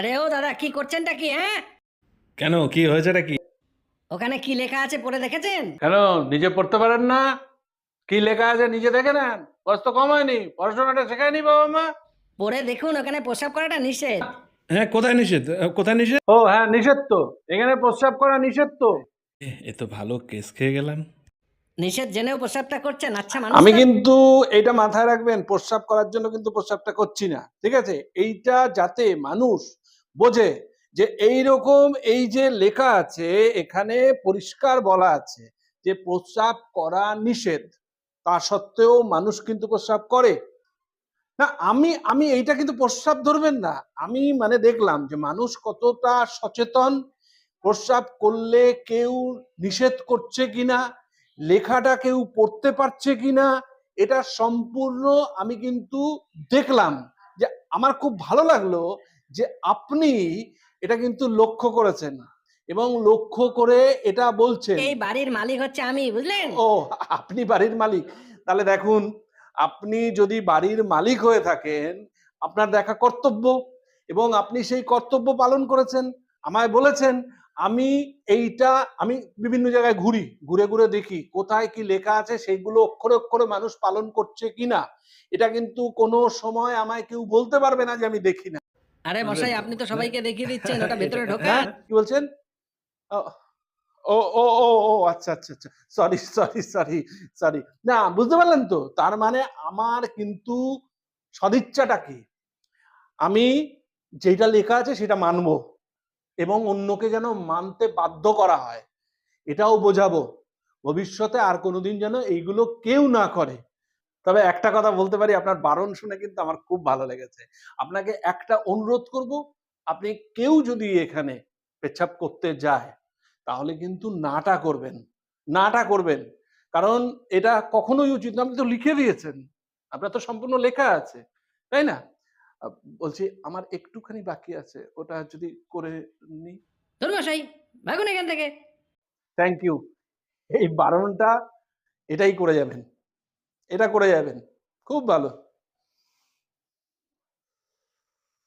আরে ও দাদা কি করছেনটা কি হ্যাঁ? কেন কি হয়েছেটা কি? ওখানে কি লেখা আছে পড়ে দেখেছেন? কেন নিজে পড়তে পারেন না? কি লেখা আছে নিজে দেখে নেন। বয়স তো কম হয়নি পড়াশোনাটা শেখায়নি বাবা মা। পড়ে দেখুন ওখানে প্রসাব করাটা নিষেধ। হ্যাঁ কোথায় নিষেধ? কোথায় নিষেধ? ও হ্যাঁ নিষেধ তো। এখানে প্রস্রাব করা নিষেধ তো। এ, এ তো ভালো কেস খেয়ে গেলাম। নিষেধ জেনেও প্রসাবটা করছেন আচ্ছা মানুষ আমি কিন্তু এটা মাথায় রাখবেন প্রস্রাব করার জন্য কিন্তু প্রস্রাবটা করছি না ঠিক আছে? এইটা যাতে মানুষ বোঝে যে এই রকম এই যে লেখা আছে, এখানে পরিষ্কার বলা আছে যে প্রস্রাব করা নিষেধ। তা সত্ত্বেও মানুষ কিন্তু প্রস্রাব করে। না, আমি আমি এইটা কিন্তু প্রস্রাব ধরবেন না। আমি মানে দেখলাম যে মানুষ কতটা সচেতন, প্রস্রাব করলে কেউ নিষেধ করছে কিনা, লেখাটা কেউ পড়তে পারছে কিনা, এটা সম্পূর্ণ আমি কিন্তু দেখলাম। যে আমার খুব ভালো লাগল যে আপনি এটা কিন্তু লক্ষ্য করেছেন এবং লক্ষ্য করে এটা বলছেন। এই বাড়ির মালিক হচ্ছে আমি বুঝলেন? ও আপনি বাড়ির মালিক। তাহলে দেখুন আপনি যদি বাড়ির মালিক হয়ে থাকেন আপনার দেখা কর্তব্য এবং আপনি সেই কর্তব্য পালন করেছেন। আমায় বলেছেন আমি এইটা আমি বিভিন্ন জায়গায় ঘুরি ঘুরে ঘুরে দেখি কোথায় কি লেখা আছে সেইগুলো অক্ষরে অক্ষরে মানুষ পালন করছে কিনা। এটা কিন্তু কোনো সময় আমায় কেউ বলতে পারবে না যে আমি দেখি না। আরে মশাই, আপনি তো সবাইকে দেখিয়ে দিচ্ছেন, ওটা ভেতরে ঢোকা। হ্যাঁ কি বলছেন? ও- ও ও ও আচ্ছা আচ্ছা আচ্ছা। সরি সরি সরি সরি না, বুঝতে পারলেন তো, তার মানে আমার কিন্তু সদিচ্ছাটা কি? আমি যেটা লেখা আছে সেটা মানব, এবং অন্যকে যেন মানতে বাধ্য করা হয়, এটাও বোঝাবো। ভবিষ্যতে আর কোনোদিন যেন এইগুলো কেউ না করে। তবে একটা কথা বলতে পারি আপনার বারণ শুনে কিন্তু আমার খুব ভালো লেগেছে। আপনাকে একটা অনুরোধ করব আপনি কেউ যদি এখানে পেচ্ছাপ করতে যায় তাহলে কিন্তু নাটা করবেন নাটা করবেন। কারণ এটা কখনোই উচিত না। আপনি তো লিখে দিয়েছেন আপনার তো সম্পূর্ণ লেখা আছে তাই না? বলছি আমার একটুখানি বাকি আছে ওটা যদি করে ধরুন ভাগুন এখান থেকে। থ্যাংক ইউ এই বারণটা এটাই করে যাবেন। এটা করে যাবেন। খুব ভালো।